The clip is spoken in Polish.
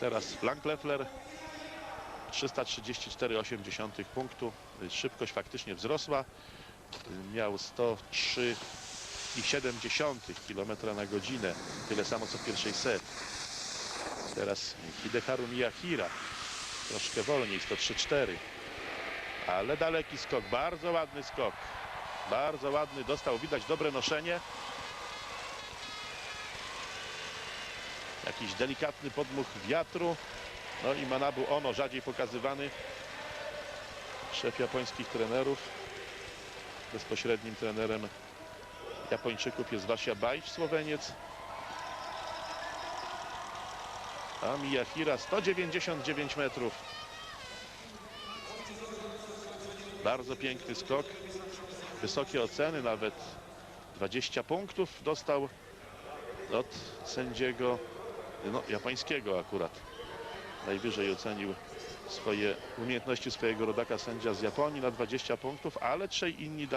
Teraz Blank Leffler 334,8 punktu. Szybkość faktycznie wzrosła. Miał 103,7 km na godzinę. Tyle samo co w pierwszej serii. Teraz Hidekaru Miyahira. Troszkę wolniej, 103,4. Ale daleki skok, bardzo ładny skok. Bardzo ładny, dostał, widać dobre noszenie. Jakiś delikatny podmuch wiatru. No i Manabu Ono, rzadziej pokazywany. Szef japońskich trenerów. Bezpośrednim trenerem Japończyków jest Wasia Bajcz, Słoweniec. A Miyahira 199 metrów. Bardzo piękny skok. Wysokie oceny, nawet 20 punktów dostał od sędziego no, japońskiego akurat. Najwyżej ocenił swoje umiejętności swojego rodaka sędzia z Japonii na 20 punktów, ale trzej inni dali